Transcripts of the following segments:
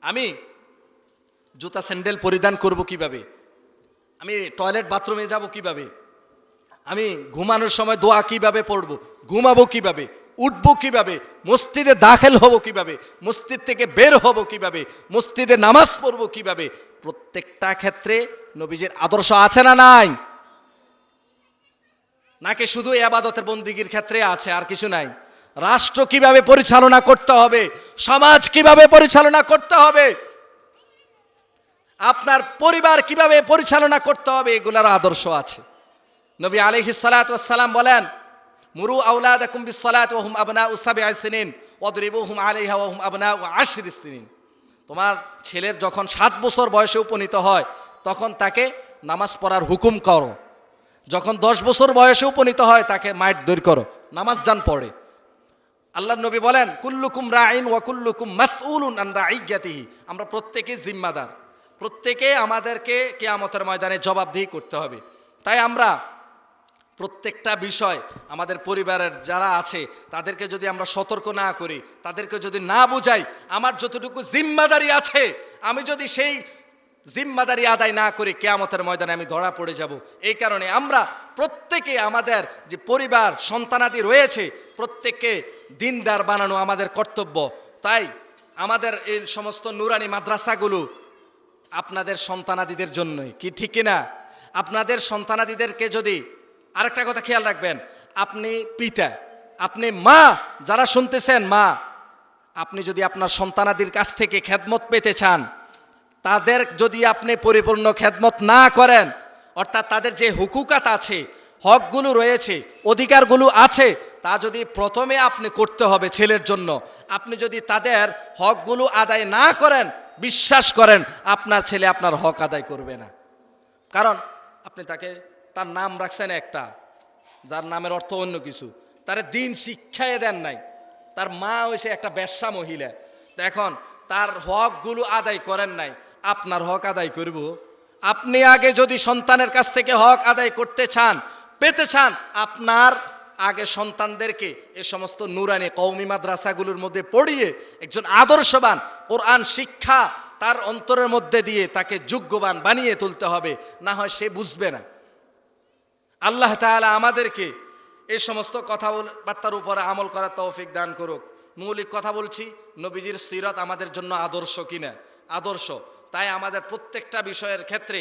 আমি জুতা স্যান্ডেল পরিধান করব কীভাবে? আমি টয়লেট বাথরুমে যাব কীভাবে? আমি ঘুমানোর সময় দোয়া কীভাবে পড়ব? ঘুমাবো কীভাবে? উঠবো কীভাবে? মসজিদে দাখিল হব কীভাবে? মসজিদ থেকে বের হব কীভাবে? মসজিদে নামাজ পড়ব কীভাবে? প্রত্যেকটা ক্ষেত্রে নবীজির আদর্শ আছে না নাই? নাকি শুধু এই আবাদতের বন্দিগির ক্ষেত্রে আছে, আর কিছু নাই? রাষ্ট্র কীভাবে পরিচালনা করতে হবে? সমাজ কীভাবে পরিচালনা করতে হবে? আপনার পরিবার কীভাবে পরিচালনা করতে হবে? এগুলার আদর্শ আছে। নবী আলহি সালাম বলেন, মুরু তোমার ছেলের যখন সাত বছর বয়সে উপনীত হয়, তখন তাকে নামাজ পড়ার হুকুম করো। যখন দশ বছর বয়সে উপনীত হয়, তাকে মাইট দূর করো। নামাজ যান পড়ে। আল্লাহ নবী বলেন, কুল্লুকুম রাইন ওয়া কুল্লুকুম মাসউলুন আন রাইয়াতিহি। আমরা প্রত্যেকে জিম্মাদার। প্রত্যেকে আমাদেরকে কেয়ামতের ময়দানে জবাবদিহি করতে হবে। তাই আমরা প্রত্যেকটা বিষয় আমাদের পরিবারের যারা আছে, তাদেরকে যদি আমরা সতর্ক না করি, তাদেরকে যদি না বুঝাই, আমার যতটুকু জিম্মাদারি আছে, আমি যদি সেই জিম্মাদারি আদায় না করে কেয়ামতের ময়দানে আমি ধরা পড়ে যাব। এই কারণে আমরা প্রত্যেকে আমাদের যে পরিবার সন্তানাদি রয়েছে, প্রত্যেককে দিনদার বানানো আমাদের কর্তব্য। তাই আমাদের এই সমস্ত নুরানি মাদ্রাসাগুলো আপনাদের সন্তানাদিদের জন্যই। কি ঠিক কিনা? আপনাদের সন্তানাদিদেরকে যদি আরেকটা কথা খেয়াল রাখবেন, আপনি পিতা, আপনি মা, যারা শুনতেছেন মা, আপনি যদি আপনার সন্তানাদির কাছ থেকে খেদমত পেতে চান তাদের যদি আপনি পরিপূর্ণ খেদমত না করেন, অর্থাৎ তাদের যে হুকুকাত আছে, হকগুলো রয়েছে, অধিকারগুলো আছে, তা যদি প্রথমে আপনি করতে হবে ছেলের জন্য, আপনি যদি তাদের হকগুলো আদায় না করেন, বিশ্বাস করেন, আপনার ছেলে আপনার হক আদায় করবে না। কারণ আপনি তাকে, তার নাম রাখছেন একটা, যার নামের অর্থ অন্য কিছু। তার দিন শিক্ষায় দেন নাই। তার মা হয়েছে একটা ব্যবসা মহিলা। এখন তার হকগুলো আদায় করেন নাই। আপনার হক আদায় করব। আপনি আগে যদি সন্তানের কাছ থেকে হক আদায় করতে চান, পেতে চান, আপনার আগে সন্তানদেরকে এ সমস্ত নুরানি কৌমি মাদ্রাসাগুলোর মধ্যে পড়িয়ে একজন আদর্শবান কোরআন শিক্ষা তার অন্তরের মধ্যে দিয়ে তাকে যোগ্যবান বানিয়ে তুলতে হবে, না হয় সে বুঝবে না। আল্লাহ তাআলা আমাদেরকে এই সমস্ত কথা বার্তার উপরে আমল করার তৌফিক দান করুক। মৌলিক কথা বলছি, নবীজির সিরত আমাদের জন্য আদর্শ কিনা? আদর্শ। তাই আমাদের প্রত্যেকটা বিষয়ের ক্ষেত্রে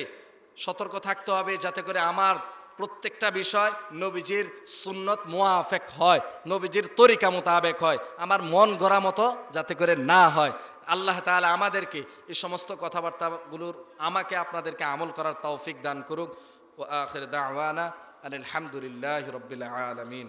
সতর্ক থাকতে হবে যাতে করে আমার প্রত্যেকটা বিষয় নবীজির সুন্নত মোয়াফেক হয়, নবীজির তরিকা মোতাবেক হয়, আমার মন গড়া মতো যাতে করে না হয়। আল্লাহ তাআলা আমাদেরকে এই সমস্ত কথাবার্তাগুলোর, আমাকে আপনাদেরকে আমল করার তৌফিক দান করুক। ও আখির দাওয়ানা আনিল হামদুলিল্লাহি রাব্বিল আলামিন।